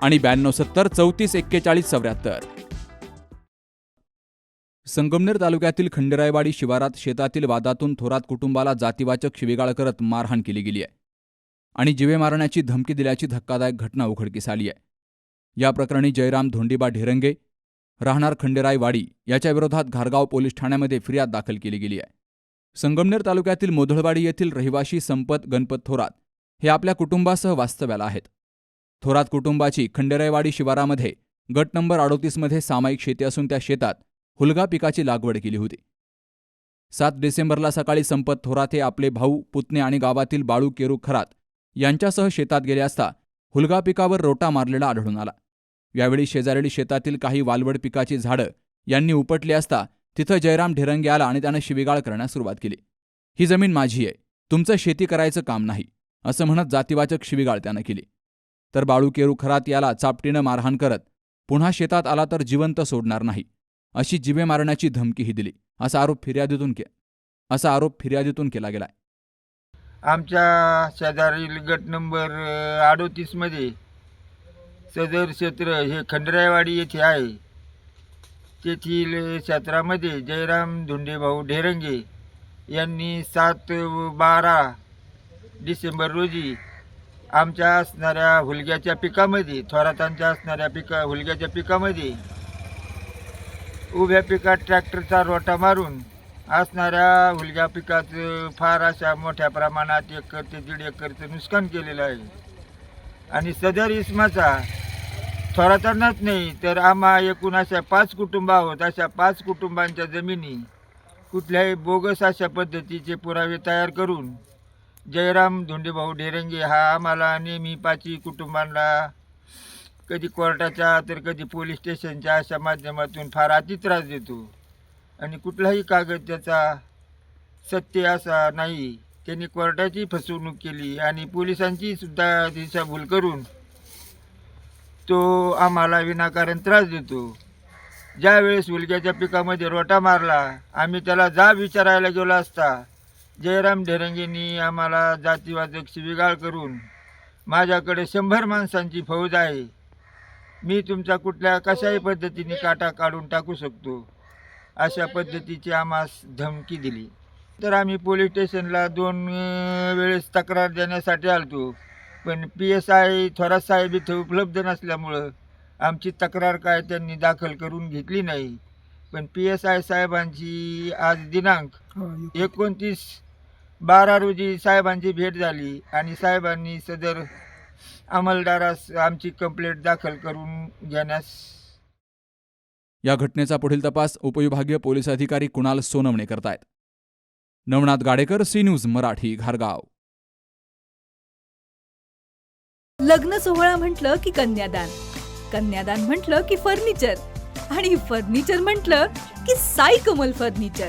आणि ब्याण्णव सत्तर चौतीस एक्केचाळीस चौऱ्याहत्तर. संगमनेर तालुक्यातील खंडेरायवाडी शिवारात शेतातील वादातून थोरात कुटुंबाला जातीवाचक शिवीगाळ करत मारहाण केली गेली आहे. आणि जिवे मारण्याची धमकी दिल्याची धक्कादायक घटना उघडकीस आली आहे. या प्रकरणी जयराम धोंडीबा ढेरंगे राहणार खंडेरायवाडी याच्याविरोधात घारगाव पोलीस ठाण्यामध्ये फिर्याद दाखल केली गेली आहे. संगमनेर तालुक्यातील मोधळवाडी येथील रहिवाशी संपत गणपत थोरात हे आपल्या कुटुंबासह वास्तव्याला आहेत. थोरात कुटुंबाची खंडेरायवाडी शिवारामध्ये गट नंबर अडोतीसमध्ये सामायिक शेती असून त्या शेतात हुलगा पिकाची लागवड केली होती. सात डिसेंबरला सकाळी संपत थोरात हे आपले भाऊ पुतणे आणि गावातील बाळू केरू खरात यांच्यासह शेतात गेले असता हुलगा पिकावर रोटा मारलेला आढळून आला. यावेळी शेजारील शेतातील काही वालवड पिकाची झाडं यांनी उपटली असता तिथं जयराम ढिरंगे आला आणि त्यानं शिवीगाळ करण्यास सुरुवात केली. ही जमीन माझी आहे. तुमचं शेती करायचं काम नाही असं म्हणत जातीवाचक शिवीगाळ त्यानं केली. तर बाळू केरू खरात याला चापटीनं मारहाण करत पुन्हा शेतात आला तर जिवंत सोडणार नाही. अशी जिवे मारण्याची धमकीही दिली. असा आरोप फिर्यादीतून के असा आरोप फिर्यादीतून केला गेलाय. आमच्या शेजारील गट नंबर अडोतीसमध्ये सदर क्षेत्र हे खंडरायवाडी येथे आहे. तेथील क्षेत्रामध्ये जयराम धुंडेभाऊ ढेरंगे यांनी सात बारा डिसेंबर रोजी आमच्या असणाऱ्या हुलग्याच्या पिकामध्ये थोरातांच्या असणाऱ्या पिका हुलग्याच्या पिकामध्ये उभ्या पिकात ट्रॅक्टरचा रोटा मारून असणाऱ्या हुलग्या पिकाचं फार अशा मोठ्या प्रमाणात एकर ते दीड एकरचं नुकसान केलेलं आहे. आणि सदर इस्माचा थोरातांनाच नाही तर आम्हा एकूण अशा पाच कुटुंब आहोत. अशा पाच कुटुंबांच्या जमिनी कुठल्याही बोगस अशा पद्धतीचे पुरावे तयार करून जयराम धोंडेभाऊ ढेरंगे हा आम्हाला नेहमी पाची कुटुंबांना कधी कोर्टाच्या तर कधी पोलीस स्टेशनच्या अशा माध्यमातून फार अति त्रास देतो. आणि कुठलाही कागद त्याचा सत्य असा नाही. त्यांनी कोर्टाची फसवणूक केली आणि पोलिसांची सुद्धा दिशाभूल करून तो आम्हाला विनाकारण त्रास देतो. ज्यावेळेस हुलग्याच्या पिकामध्ये रोटा मारला आम्ही त्याला जा विचारायला गेलो असता जयराम ढेरंगेंनी आम्हाला जातीवाचक शिवीगाळ करून माझ्याकडे शंभर माणसांची फौज आहे. मी तुमचा कुठल्या कशाही पद्धतीने काटा काढून टाकू शकतो. अशा पद्धतीची आम्हास धमकी दिली. तर आम्ही पोलीस स्टेशनला दोन वेळेस तक्रार देण्यासाठी आलतो. पण पी एस आय थोरात साहेब इथं उपलब्ध नसल्यामुळं आमची तक्रार काय त्यांनी दाखल करून घेतली नाही. पण पी एस आय साहेबांची आज दिनांक एकोणतीस बारा रोजी साहेबांची भेट झाली आणि साहेबांनी सदर अंमलदारास आमची कंप्लेंट दाखल करून घेण्यास या घटनेचा पुढील तपास उपविभागीय पोलीस अधिकारी कुणाल सोनवणे करतायत. नवनाथ गाडेकर सी न्यूज मराठी घारगाव. लग्न सोहळा म्हटलं की कन्यादान. कन्यादान म्हटलं की फर्निचर आणि फर्निचर म्हटलं की साई कमल फर्निचर